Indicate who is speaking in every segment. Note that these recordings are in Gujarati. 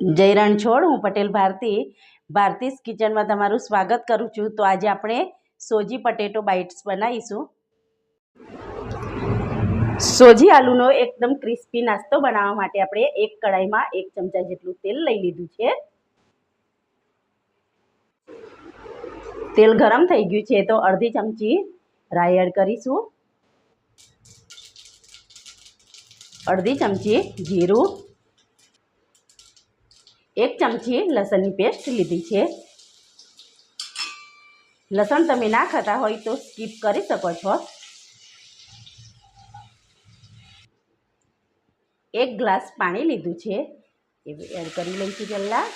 Speaker 1: જય છોડ, હું પટેલ ભારતી, ભારતીસ કિચનમાં તમારું સ્વાગત કરું છું. તો આજે આપણે સોજી પટેટો બાઇટ્સ બનાવીશું. સોજી આલુનો એકદમ ક્રિસ્પી નાસ્તો બનાવવા માટે આપણે એક કડાઈમાં એક ચમચા જેટલું તેલ લઈ લીધું છે. તેલ ગરમ થઈ ગયું છે તો અડધી ચમચી રાઈ એડ કરીશું. અડધી ચમચી જીરું એક ચમચી લસણની પેસ્ટ લીધી છે. લસણ તમે ના ખાતા હોય તો સ્કીપ કરી શકો છો. એક ગ્લાસ પાણી લીધું છે. એ એડ કરી લઈશું પહેલાં.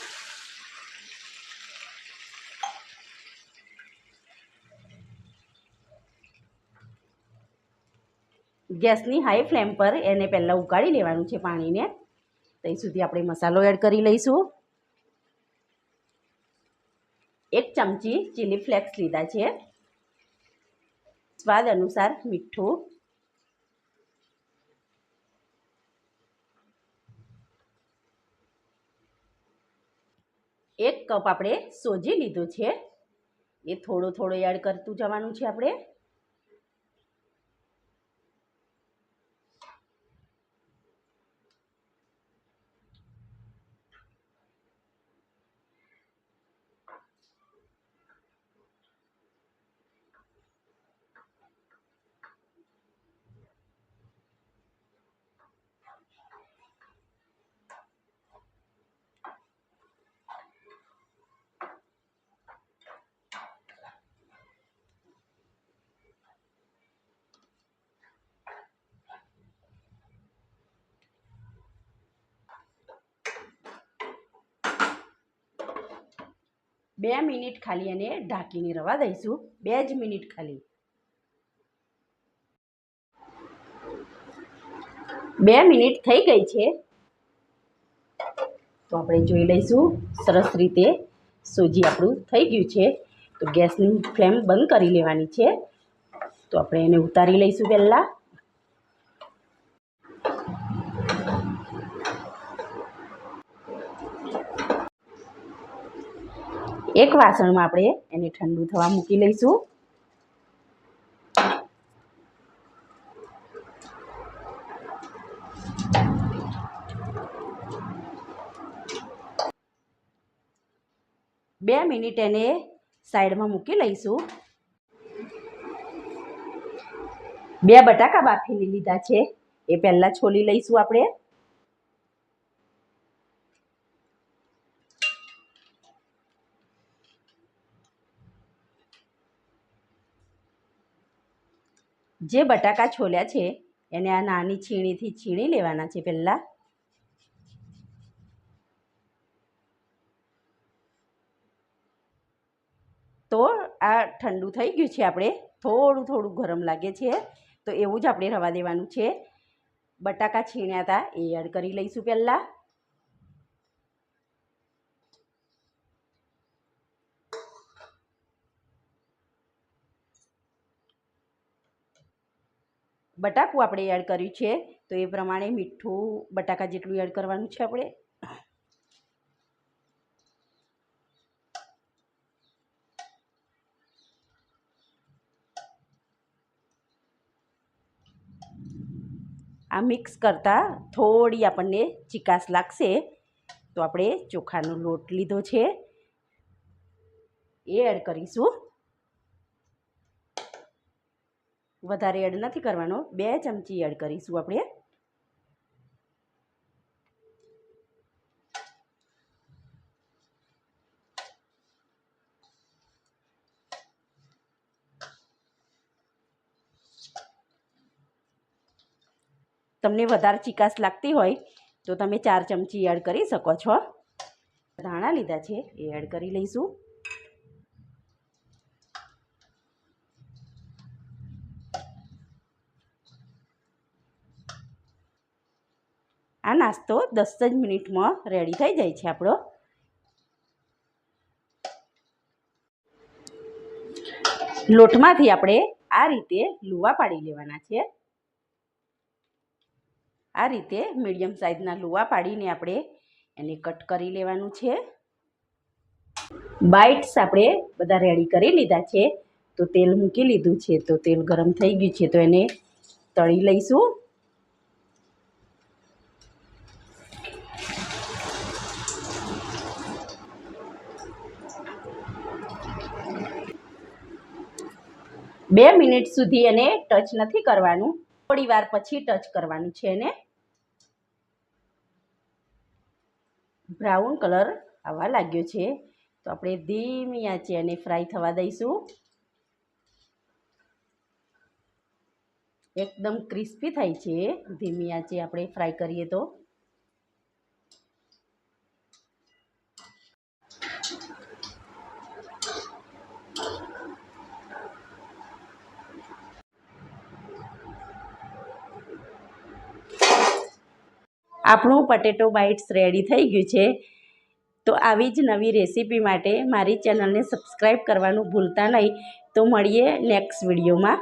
Speaker 1: ગેસની હાઈ ફ્લેમ પર એને પહેલાં ઉકાળી લેવાનું છે પાણીને. ત્યાં સુધી આપણે મસાલો એડ કરી લઈશું. એક ચમચી ચીલી ફ્લેક્સ લીધા છે. સ્વાદ અનુસાર મીઠું. એક કપ આપણે સોજી લીધું છે. એ થોડો થોડો એડ કરતું જવાનું છે આપણે. બે મિનિટ ખાલી એને ઢાંકીને રવા દઈશું. બે જ મિનિટ ખાલી. બે મિનિટ થઈ ગઈ છે. તો આપણે જોઈ લઈશું સરસ રીતે સોજી આપણું થઈ ગયું છે. તો ગેસની ફ્લેમ બંધ કરી લેવાની છે. તો આપણે એને ઉતારી લઈશું પહેલાં. એક વાસણમાં આપણે એને ઠંડુ થવા મૂકી લઈશું. બે મિનિટ એને સાઈડમાં મૂકી લઈશું. બે બટાકા બાફીને લીધા છે. એ પહેલાં છોલી લઈશું આપણે. જે બટાકા છોલ્યા છે, એને આ નાની છીણીથી છીણી લેવાના છે પહેલાં. તો આ ઠંડુ થઈ ગયું છે આપણે. થોડું થોડું ગરમ લાગે છે. તો એવું જ આપણે રવા દેવાનું છે. બટાકા છીણ્યા હતા, એ એડ કરી લઈશું પહેલાં. બટાકું આપણે એડ કર્યું છે, તો એ પ્રમાણે મીઠું, બટાકા જેટલું એડ કરવાનું છે આપણે. આ મિક્સ કરતાં થોડી આપણને ચિકાસ લાગશે, તો આપણે ચોખાનો લોટ લીધો છે. એ એડ કરીશું. વધારે એડ નથી કરવાનો. બે ચમચી એડ કરીશું આપણે. તમને વધારે ચિકાસ લાગતી હોય તો તમે ચાર ચમચી એડ કરી શકો છો. ધાણા લીધા છે એ એડ કરી લઈશું. નાસ્તો દસ જ મિનિટમાં રેડી થઈ જાય છે આપણો. લોટમાંથી આપણે આ રીતે લુવા પાડી લેવાના છે. આ રીતે મીડિયમ સાઇઝના લુવા પાડીને આપણે એને કટ કરી લેવાનું છે. બાઇટ્સ આપણે બધા રેડી કરી લીધા છે. તો તેલ મૂકી લીધું છે, તો તેલ ગરમ થઈ ગયું છે, તો એને તળી લઈશું. બે મિનિટ સુધી એને ટચ નથી કરવાનું. થોડી વાર પછી ટચ કરવાનું છે એને. બ્રાઉન કલર આવવા લાગ્યો છે. તો આપણે ધીમી આંચે એને ફ્રાય થવા દઈશું. એકદમ ક્રિસ્પી થાય છે. ધીમી આંચે આપણે ફ્રાય કરીએ તો. આપણું પટેટો બાઇટ્સ રેડી થઈ ગયું છે. તો આવી જ નવી રેસીપી માટે મારી ચેનલને સબસ્ક્રાઈબ કરવાનું ભૂલતા નહીં. તો મળીએ નેક્સ્ટ વિડીયોમાં